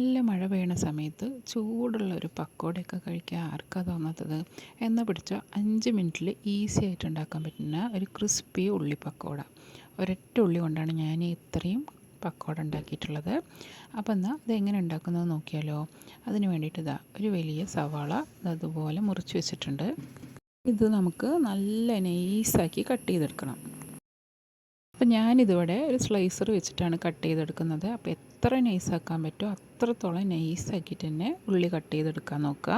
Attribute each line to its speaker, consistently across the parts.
Speaker 1: നല്ല മഴ പെയ്യണ സമയത്ത് ചൂടുള്ള ഒരു പക്കോടയൊക്കെ കഴിക്കാൻ ആർക്കാ തോന്നാത്തത്? എന്ന് പിടിച്ചാൽ അഞ്ച് മിനിറ്റിൽ ഈസി ആയിട്ട് ഉണ്ടാക്കാൻ പറ്റുന്ന ഒരു ക്രിസ്പി ഉള്ളി പക്കോട. ഒരൊറ്റ ഉള്ളി കൊണ്ടാണ് ഞാൻ ഇത്രയും പക്കോട ഉണ്ടാക്കിയിട്ടുള്ളത്. അപ്പോൾ എന്നാൽ ഇതെങ്ങനെ ഉണ്ടാക്കുന്നത് നോക്കിയാലോ. അതിന് വേണ്ടിയിട്ട് ഇതാ ഒരു വലിയ സവാള അതുപോലെ മുറിച്ച് വെച്ചിട്ടുണ്ട്. ഇത് നമുക്ക് നല്ല നൈസാക്കി കട്ട് ചെയ്തെടുക്കണം. അപ്പോൾ ഞാനിതിവിടെ ഒരു സ്ലൈസർ വെച്ചിട്ടാണ് കട്ട് ചെയ്തെടുക്കുന്നത്. അപ്പോൾ എത്ര നൈസാക്കാൻ പറ്റുമോ അത്രത്തോളം നൈസാക്കിയിട്ട് തന്നെ ഉള്ളി കട്ട് ചെയ്തെടുക്കാൻ നോക്കുക.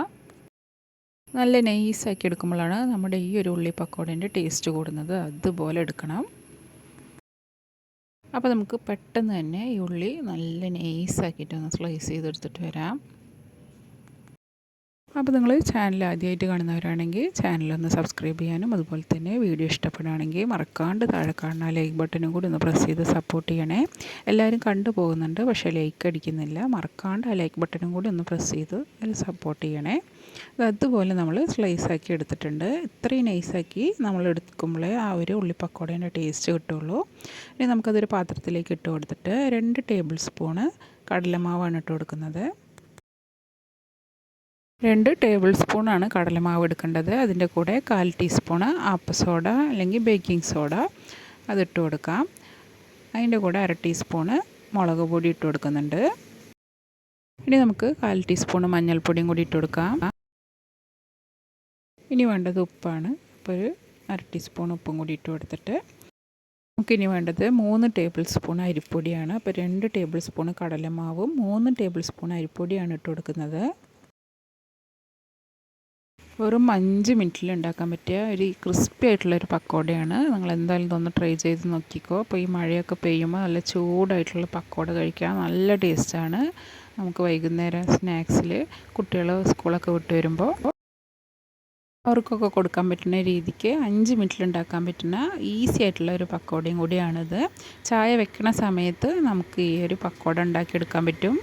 Speaker 1: നല്ല നൈസാക്കി എടുക്കുമ്പോഴാണ് നമ്മുടെ ഈ ഒരു ഉള്ളി പക്കോടേന്റെ ടേസ്റ്റ് കൂടുന്നത്. അതുപോലെ എടുക്കണം. അപ്പോൾ നമുക്ക് പെട്ടെന്ന് തന്നെ ഈ ഉള്ളി നല്ല നൈസാക്കിയിട്ട് ഒന്ന് സ്ലൈസ് ചെയ്തെടുത്തിട്ട് വരാം. അപ്പോൾ നിങ്ങൾ ചാനൽ ആദ്യമായിട്ട് കാണുന്നവരാണെങ്കിൽ ചാനലൊന്ന് സബ്സ്ക്രൈബ് ചെയ്യാനും അതുപോലെ തന്നെ വീഡിയോ ഇഷ്ടപ്പെടുകയാണെങ്കിൽ മറക്കാണ്ട് താഴെ കാണുന്ന ലൈക്ക് ബട്ടനും കൂടി ഒന്ന് പ്രസ് ചെയ്ത് സപ്പോർട്ട് ചെയ്യണേ. എല്ലാവരും കണ്ടു പോകുന്നുണ്ട് പക്ഷേ ലൈക്ക് അടിക്കുന്നില്ല. മറക്കാണ്ട് ആ ലൈക്ക് ബട്ടനും കൂടി ഒന്ന് പ്രസ് ചെയ്ത് സപ്പോർട്ട് ചെയ്യണേ. അതുപോലെ നമ്മൾ സ്ലൈസ് ആക്കി എടുത്തിട്ടുണ്ട്. ഇത്രയും നൈസാക്കി നമ്മൾ എടുക്കുമ്പോഴേ ആ ഒരു ഉള്ളിപ്പക്കോടേന്റെ ടേസ്റ്റ് കിട്ടുള്ളൂ. ഇനി നമുക്കതൊരു പാത്രത്തിലേക്ക് ഇട്ട് കൊടുത്തിട്ട് രണ്ട് ടേബിൾ സ്പൂണ് കടലമാവാണ് ഇട്ട് കൊടുക്കുന്നത്. രണ്ട് ടേബിൾ സ്പൂണാണ് കടലമാവ് എടുക്കേണ്ടത്. അതിന്റെ കൂടെ കാൽ ടീസ്പൂണ് ആപ്പ സോഡ അല്ലെങ്കിൽ ബേക്കിംഗ് സോഡ അതിട്ട് കൊടുക്കാം. അതിന്റെ കൂടെ അര ടീസ്പൂണ് മുളക് പൊടി ഇട്ട് കൊടുക്കുന്നുണ്ട്. ഇനി നമുക്ക് കാൽ ടീസ്പൂണ് മഞ്ഞൾപ്പൊടിയും കൂടി ഇട്ട് കൊടുക്കാം. ഇനി വേണ്ടത് ഉപ്പാണ്. അപ്പോൾ ഒരു അര ടീസ്പൂൺ ഉപ്പും കൂടി ഇട്ട് കൊടുത്തിട്ട് നമുക്കിനി വേണ്ടത് മൂന്ന് ടേബിൾ സ്പൂൺ അരിപ്പൊടിയാണ്. അപ്പോൾ രണ്ട് ടേബിൾ സ്പൂൺ കടലമാവും മൂന്ന് ടേബിൾ സ്പൂൺ അരിപ്പൊടിയാണ് ഇട്ട് കൊടുക്കുന്നത്. വെറും അഞ്ച് മിനിറ്റിൽ ഉണ്ടാക്കാൻ പറ്റിയ ഒരു ക്രിസ്പി ആയിട്ടുള്ള ഒരു പക്കോടയാണ്. നിങ്ങൾ എന്തായാലും ഇതൊന്ന് ട്രൈ ചെയ്ത് നോക്കിക്കോ. അപ്പോൾ ഈ മഴയൊക്കെ പെയ്യുമ്പോൾ നല്ല ചൂടായിട്ടുള്ള പക്കോട കഴിക്കാം നല്ല ടേസ്റ്റാണ് നമുക്ക് വൈകുന്നേരം സ്നാക്സിൽ കുട്ടികൾ സ്കൂളൊക്കെ വിട്ട് വരുമ്പോൾ അവർക്കൊക്കെ കൊടുക്കാൻ പറ്റുന്ന രീതിക്ക് അഞ്ച് മിനിറ്റിൽ ഉണ്ടാക്കാൻ പറ്റുന്ന ഈസി ആയിട്ടുള്ള ഒരു പക്കോടയും കൂടിയാണിത്. ചായ വെക്കണ സമയത്ത് നമുക്ക് ഈ ഒരു പക്കോട ഉണ്ടാക്കിയെടുക്കാൻ പറ്റും.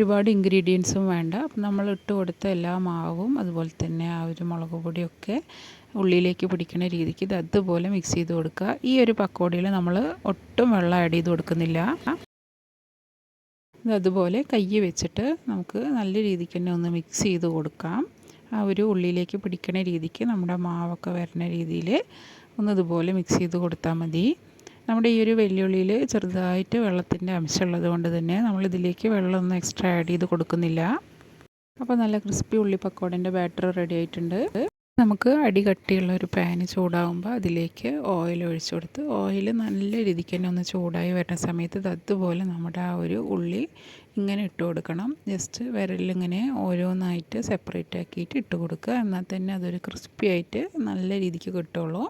Speaker 1: ഒരുപാട് ഇൻഗ്രീഡിയൻസും വേണ്ട. അപ്പം നമ്മൾ ഇട്ട് കൊടുത്ത എല്ലാ മാവും അതുപോലെ തന്നെ ആ ഒരു മുളക് പൊടിയൊക്കെ ഉള്ളിലേക്ക് പിടിക്കുന്ന രീതിക്ക് ഇത് അതുപോലെ മിക്സ് ചെയ്ത് കൊടുക്കുക. ഈ ഒരു പക്കോടിയിൽ നമ്മൾ ഒട്ടും വെള്ളം ആഡ് ചെയ്ത് കൊടുക്കുന്നില്ല. ഇത് അതുപോലെ കൈ വെച്ചിട്ട് നമുക്ക് നല്ല രീതിക്ക് തന്നെ ഒന്ന് മിക്സ് ചെയ്ത് കൊടുക്കാം. ആ ഒരു ഉള്ളിലേക്ക് പിടിക്കുന്ന രീതിക്ക് നമ്മുടെ മാവൊക്കെ വരുന്ന രീതിയിൽ ഒന്ന് ഇതുപോലെ മിക്സ് ചെയ്ത് കൊടുത്താൽ മതി. നമ്മുടെ ഈ ഒരു വെല്ലുള്ളിയിൽ ചെറുതായിട്ട് വെള്ളത്തിന്റെ അംശമുള്ളത് കൊണ്ട് തന്നെ നമ്മളിതിലേക്ക് വെള്ളമൊന്നും എക്സ്ട്രാ ആഡ് ചെയ്ത് കൊടുക്കുന്നില്ല. അപ്പോൾ നല്ല ക്രിസ്പി ഉള്ളി പക്കോടന്റെ ബാറ്റർ റെഡി ആയിട്ടുണ്ട്. നമുക്ക് അടി കട്ടിയുള്ള ഒരു പാന് ചൂടാകുമ്പോൾ അതിലേക്ക് ഓയിൽ ഒഴിച്ചു കൊടുത്ത് ഓയിൽ നല്ല രീതിക്ക് തന്നെ ഒന്ന് ചൂടായി വരുന്ന സമയത്ത് അതുപോലെ നമ്മുടെ ആ ഒരു ഉള്ളി ഇങ്ങനെ ഇട്ട് കൊടുക്കണം. ജസ്റ്റ് വിരലിങ്ങനെ ഓരോന്നായിട്ട് സെപ്പറേറ്റ് ആക്കിയിട്ട് ഇട്ട് കൊടുക്കുക. എന്നാൽ തന്നെ അതൊരു ക്രിസ്പി ആയിട്ട് നല്ല രീതിക്ക് കിട്ടുള്ളൂ.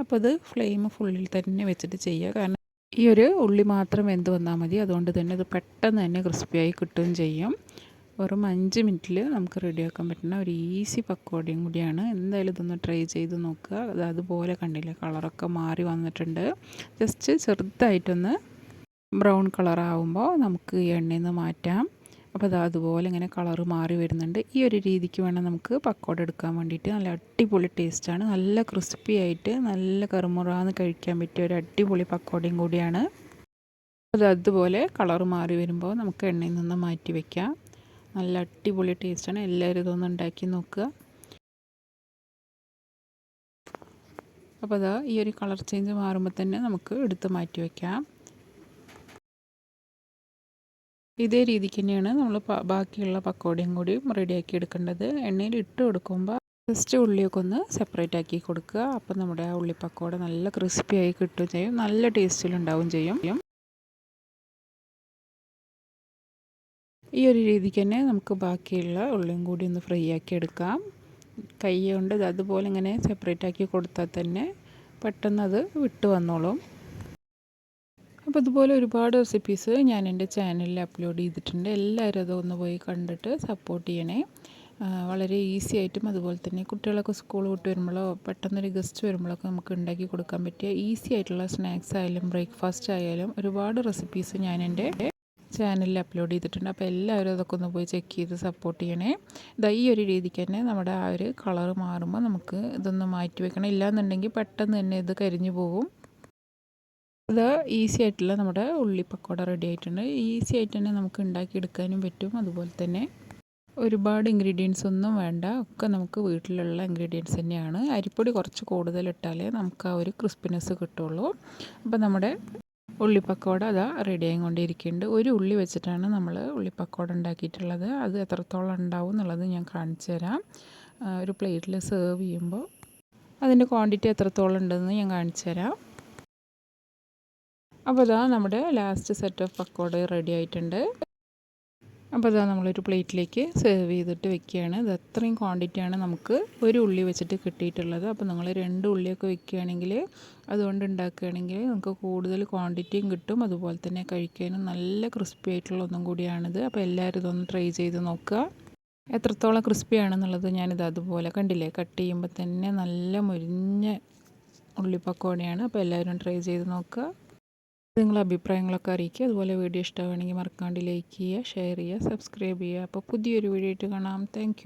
Speaker 1: അപ്പോൾ അത് ഫ്ലെയിം ഫുള്ളിൽ തന്നെ വെച്ചിട്ട് ചെയ്യുക. കാരണം ഈ ഒരു ഉള്ളി മാത്രം വെന്ത് വന്നാൽ മതി. അതുകൊണ്ട് തന്നെ അത് പെട്ടെന്ന് തന്നെ ക്രിസ്പിയായി കിട്ടുകയും ചെയ്യും. വെറും അഞ്ച് മിനിറ്റിൽ നമുക്ക് റെഡിയാക്കാൻ പറ്റുന്ന ഒരു ഈസി പക്കോടയും കൂടിയാണ്. എന്തായാലും ഇതൊന്ന് ട്രൈ ചെയ്ത് നോക്കുക. അത് അതുപോലെ കണ്ടില്ല കളറൊക്കെ മാറി വന്നിട്ടുണ്ട്. ജസ്റ്റ് ചെറുതായിട്ടൊന്ന് ബ്രൗൺ കളറാവുമ്പോൾ നമുക്ക് എണ്ണയിൽ നിന്ന് മാറ്റാം. അപ്പോൾ അത് അതുപോലെ ഇങ്ങനെ കളറ് മാറി വരുന്നുണ്ട്. ഈ ഒരു രീതിക്ക് വേണം നമുക്ക് പക്കോട എടുക്കാൻ വേണ്ടിയിട്ട്. നല്ല അടിപൊളി ടേസ്റ്റാണ് നല്ല ക്രിസ്പി ആയിട്ട് നല്ല കറുമുറാന്ന് കഴിക്കാൻ പറ്റിയ ഒരു അടിപൊളി പക്കോടയും കൂടിയാണ്. അത് അതുപോലെ കളർ മാറി വരുമ്പോൾ നമുക്ക് എണ്ണയിൽ നിന്ന് മാറ്റി വയ്ക്കാം നല്ല അടിപൊളി ടേസ്റ്റാണ് എല്ലാവരും ഇതൊന്ന് ഉണ്ടാക്കി നോക്കുക. അപ്പോൾ അതാ ഈ ഒരു കളർ ചേഞ്ച് മാറുമ്പോൾ തന്നെ നമുക്ക് എടുത്ത് മാറ്റി വയ്ക്കാം ഇതേ രീതിക്ക് തന്നെയാണ് നമ്മൾ ബാക്കിയുള്ള പക്കോടയും കൂടി റെഡിയാക്കി എടുക്കേണ്ടത്. എണ്ണയിൽ ഇട്ട് കൊടുക്കുമ്പോൾ ജസ്റ്റ് ഉള്ളിയൊക്കെ ഒന്ന് സെപ്പറേറ്റ് ആക്കി കൊടുക്കുക. അപ്പം നമ്മുടെ ആ ഉള്ളി പക്കോട നല്ല ക്രിസ്പി ആയി കിട്ടുകയും ചെയ്യും. നല്ല ടേസ്റ്റിലുണ്ടാവുകയും ചെയ്യും. ഈ ഒരു രീതിക്ക് തന്നെ നമുക്ക് ബാക്കിയുള്ള ഉള്ളിയും കൂടി ഒന്ന് ഫ്രൈ ആക്കി എടുക്കാം. കൈ കൊണ്ട് അതുപോലെ ഇങ്ങനെ സെപ്പറേറ്റ് ആക്കി കൊടുത്താൽ തന്നെ പെട്ടെന്ന് അത് വിട്ട് വന്നോളും. അപ്പോൾ ഇതുപോലെ ഒരുപാട് റെസിപ്പീസ് ഞാൻ എന്റെ ചാനലിൽ അപ്ലോഡ് ചെയ്തിട്ടുണ്ട്. എല്ലാവരും അതൊന്ന് പോയി കണ്ടിട്ട് സപ്പോർട്ട് ചെയ്യണേ. വളരെ ഈസി ആയിട്ടും അതുപോലെ തന്നെ കുട്ടികളൊക്കെ സ്കൂൾ വിട്ട് വരുമ്പോഴോ പെട്ടെന്നൊരു ഗസ്റ്റ് വരുമ്പോഴൊക്കെ നമുക്ക് ഉണ്ടാക്കി കൊടുക്കാൻ പറ്റിയ ഈസി ആയിട്ടുള്ള സ്നാക്സ് ആയാലും ബ്രേക്ക്ഫാസ്റ്റ് ആയാലും ഒരുപാട് റെസിപ്പീസ് ഞാൻ എന്റെ ചാനലിൽ അപ്ലോഡ് ചെയ്തിട്ടുണ്ട്. അപ്പോൾ എല്ലാവരും അതൊക്കെ ഒന്ന് പോയി ചെക്ക് ചെയ്ത് സപ്പോർട്ട് ചെയ്യണേ. ഇതാ ഈ ഒരു രീതിക്ക് തന്നെ നമ്മുടെ ആ ഒരു കളർ മാറുമ്പോൾ നമുക്ക് ഇതൊന്ന് മാറ്റി വെക്കണം. ഇല്ലാന്നുണ്ടെങ്കിൽ പെട്ടെന്ന് തന്നെ ഇത് കരിഞ്ഞു പോകും. അത് ഈസി ആയിട്ടുള്ള നമ്മുടെ ഉള്ളി പക്കോട റെഡി ആയിട്ടുണ്ട്. ഈസി ആയിട്ട് തന്നെ നമുക്ക് ഉണ്ടാക്കിയെടുക്കാനും പറ്റും. അതുപോലെ തന്നെ ഒരുപാട് ഇൻഗ്രീഡിയൻസ് ഒന്നും വേണ്ട. ഒക്കെ നമുക്ക് വീട്ടിലുള്ള ഇൻഗ്രീഡിയൻസ് തന്നെയാണ്. അരിപ്പൊടി കുറച്ച് കൂടുതൽ ഇട്ടാലേ നമുക്ക് ആ ഒരു ക്രിസ്പിനെസ് കിട്ടുള്ളൂ. അപ്പോൾ നമ്മുടെ ഉള്ളിപ്പക്കോട അതാ റെഡി ആയിക്കൊണ്ടിരിക്കുന്നുണ്ട്. ഒരു ഉള്ളി വെച്ചിട്ടാണ് നമ്മൾ ഉള്ളിപ്പക്കോട ഉണ്ടാക്കിയിട്ടുള്ളത്. അത് എത്രത്തോളം ഉണ്ടാവും എന്നുള്ളത് ഞാൻ കാണിച്ചു തരാം. ഒരു പ്ലേറ്റിൽ സെർവ് ചെയ്യുമ്പോൾ അതിന്റെ ക്വാണ്ടിറ്റി എത്രത്തോളം ഉണ്ടെന്ന് ഞാൻ കാണിച്ചു തരാം. അപ്പോൾ ഇതാ നമ്മുടെ last set of pakoda ready ആയിട്ടുണ്ട്. അപ്പോൾ ഇതാ നമ്മളൊരു പ്ലേറ്റിലേക്ക് സെർവ് ചെയ്തിട്ട് വെക്കുകയാണ്. ഇത് അത്രയും ക്വാണ്ടിറ്റിയാണ് നമുക്ക് ഒരു ഉള്ളി വെച്ചിട്ട് കിട്ടിയിട്ടുള്ളത്. അപ്പോൾ നിങ്ങൾ രണ്ട് ഉള്ളിയൊക്കെ വെക്കുകയാണെങ്കിൽ അതുകൊണ്ട് ഉണ്ടാക്കുകയാണെങ്കിൽ നമുക്ക് കൂടുതൽ ക്വാണ്ടിറ്റിയും കിട്ടും. അതുപോലെ തന്നെ കഴിക്കാനും നല്ല ക്രിസ്പി ആയിട്ടുള്ള ഒന്നും കൂടിയാണിത്. അപ്പോൾ എല്ലാവരും ഇതൊന്ന് ട്രൈ ചെയ്ത് നോക്കുക. എത്രത്തോളം ക്രിസ്പി ആണെന്നുള്ളത് ഞാനിത് അതുപോലെ കണ്ടില്ലേ? കട്ട് ചെയ്യുമ്പോൾ തന്നെ നല്ല മുരിഞ്ഞ ഉള്ളിപ്പക്കോടയാണ് അപ്പോൾ എല്ലാവരും ട്രൈ ചെയ്ത് നോക്കുക. നിങ്ങളുടെ അഭിപ്രായങ്ങളൊക്കെ അറിയിക്കുക. അതുപോലെ വീഡിയോ ഇഷ്ടമാണെങ്കിൽ മറക്കാണ്ട് ലൈക്ക് ചെയ്യുക ഷെയർ ചെയ്യുക സബ്സ്ക്രൈബ് ചെയ്യുക. അപ്പോൾ പുതിയൊരു വീഡിയോ ആയിട്ട് കാണാം. താങ്ക്